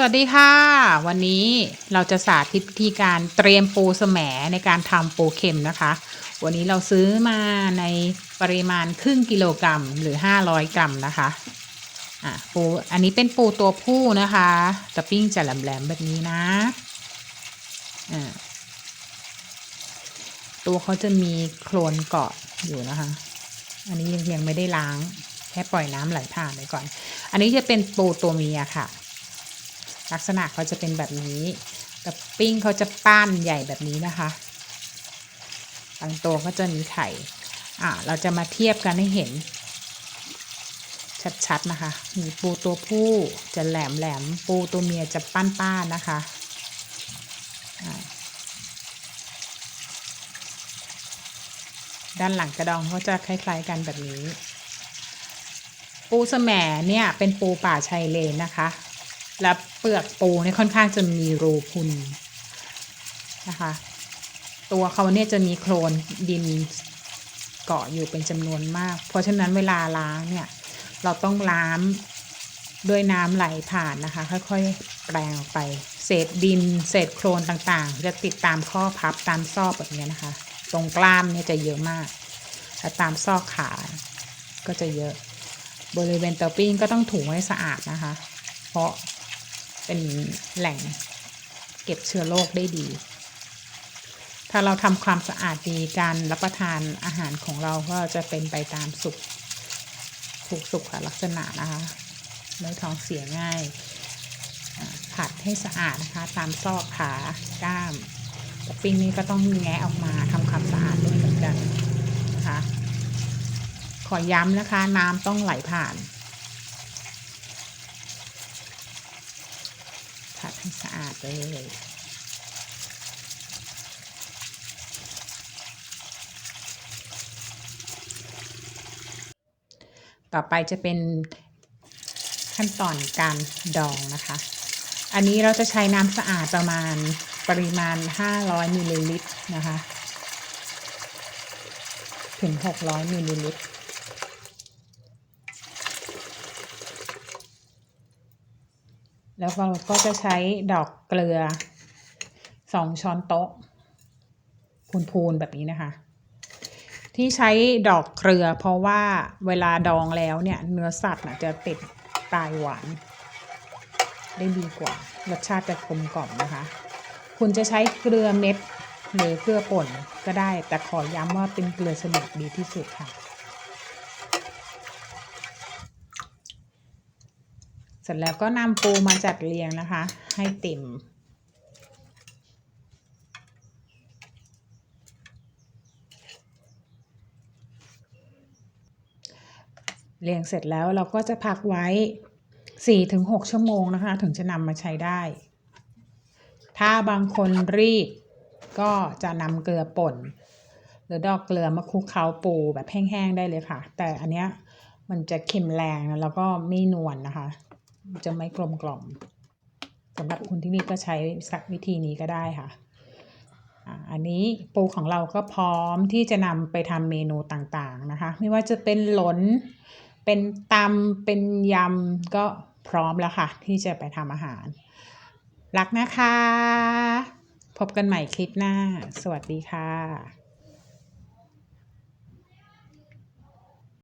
สวัสดีค่ะ วันนี้เราจะสาธิตวิธีการเตรียมปูแสมในการทำปูเค็มนะคะ วันนี้เราซื้อมาในปริมาณครึ่งกิโลกรัมหรือ 500 กรัมนะคะอะปูอันนี้เป็นปูตัวผู้นะคะจะปิ้งจะแหลมๆแบบนี้นะอ่าตัวเขาจะมีโคลนเกาะอยู่นะคะ อันนี้ยังยังไม่ได้ล้างแค่ปล่อยน้ำไหลผ่านไปก่อน อันนี้จะเป็นปูตัวเมียค่ะ ลักษณะเขาจะเป็นแบบนี้ แต่ปิ้งเขาจะป้านใหญ่แบบนี้นะคะบางตัวก็จะมีไข่ อ่าเราจะมาเทียบกันให้เห็น ชัดๆนะคะ มีปูตัวผู้จะแหลมแหลมๆปูตัวเมียจะป้านป้านๆนะคะด้านหลังกระดองก็จะคล้าย ๆ กันแบบนี้ ปูแสมเนี่ยเป็นปูป่าชายเลนนะคะ และเปลือกปูเนี่ยค่อนข้างจะมีรูพุนนะคะ ตัวเขาเนี่ยจะมีโคลนดินเกาะอยู่เป็นจำนวนมาก เพราะฉะนั้นเวลาล้างเนี่ย เราต้องล้างด้วยน้ำไหลผ่านนะคะ ค่อยๆ แปรงออกไป เศษดิน เศษโคลนต่างๆ จะติดตามข้อพับตามซอกแบบนี้นะคะ ตรงกล้ามเนี่ยจะเยอะมากและตามซอกขาก็จะเยอะ บริเวณเตาปิ้งก็ต้องถูให้สะอาดนะคะ เพราะ เป็นแหล่งเก็บเชื้อโรคได้ดี ถ้าเราทำความสะอาดดีการรับประทานอาหารของเราก็จะเป็นไปตามสุขถูกสุขลักษณะนะคะไม่ท้องเสียง่าย ผัดให้สะอาดนะคะ ตามซอกขากล้ามตปิ้งนี้ก็ต้องแงะออกมาทำความสะอาดด้วยเหมือนกันนะคะ ขอย้ำนะคะ น้ำต้องไหลผ่าน ผัด เลยต่อไปจะเป็นขั้นตอนการดองนะคะ อันนี้เราจะใช้น้ำสะอาดประมาณปริมาณ 500มิลลิลิตรนะคะ ถึง 600มิลลิลิตร แล้วเราก็จะใช้ดอกเกลือสองช้อนโต๊ะพูนๆแบบนี้นะคะ ที่ใช้ดอกเกลือ เพราะว่าเวลาดองแล้วเนี่ยเนื้อสัตว์จะติดปลายหวาน ได้ดีกว่ารสชาติจะกลมกล่อมนะคะ คุณจะใช้เกลือเม็ดหรือเกลือป่นก็ได้แต่ขอย้ำว่าเป็นเกลือสมุนดีที่สุดค่ะ สร็จแล้วก็นำปูมาจัดเรียงนะคะ ให้เต็ม เรียงเสร็จแล้วเราก็จะพักไว้ 4-6 ชั่วโมงนะคะ ถึงจะนำมาใช้ได้ ถ้าบางคนรีบก็จะนำเกลือป่น หรือดอกเกลือมาคลุกเคล้าปูแบบแห้งๆได้เลยค่ะ แต่อันเนี้ยมันจะเค็มแรงแล้วก็ไม่นวลนนะคะ จะไม่กลมกล่อมสำหรับคุณที่นี่ก็ใช้สักวิธีนี้ก็ได้ค่ะอันนี้ปูของเราก็พร้อมที่จะนำไปทำเมนูต่างๆนะคะ ไม่ว่าจะเป็นหลนเป็นตำเป็นยำก็พร้อมแล้วค่ะ ที่จะไปทำอาหาร รักนะคะ พบกันใหม่คลิปหน้า สวัสดีค่ะ